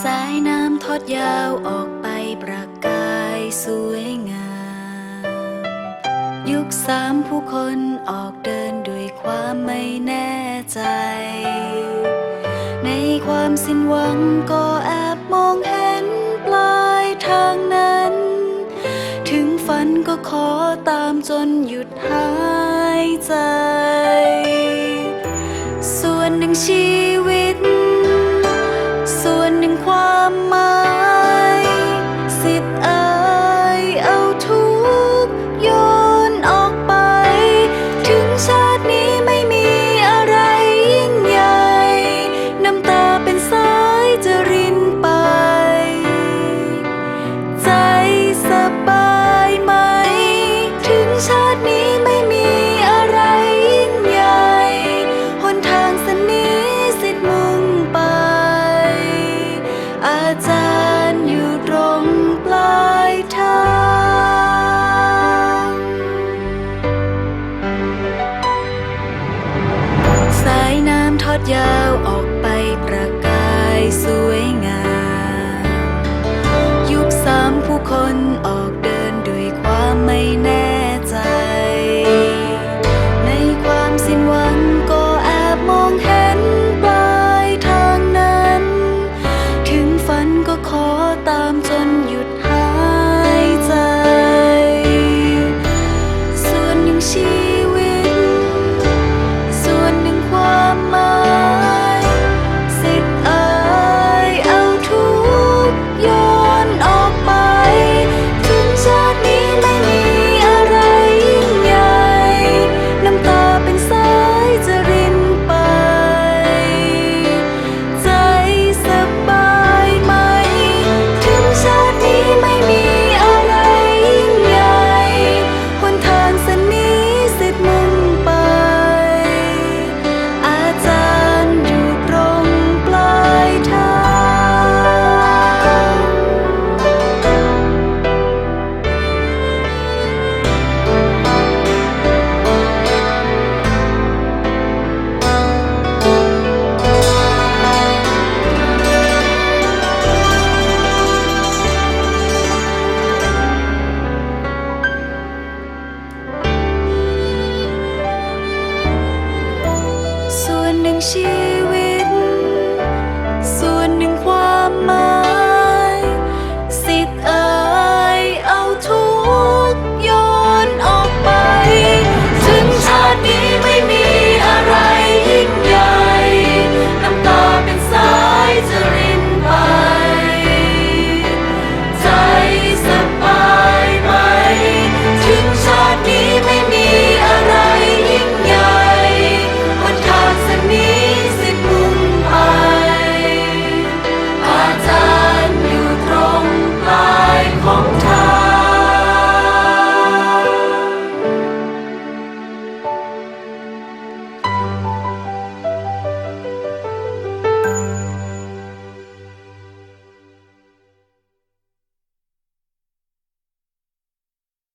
สายน้ำทอดยาวออกไปประกายสวยงาม ยุคสามผู้คนออกเดินด้วยความไม่แน่ใจ ในความสิ้นหวังก็แอบมองเห็นปลายทางนั้น ถึงฝันก็ขอตามจนหยุดหายใจ ส่วนหนึ่งชี showed me 心。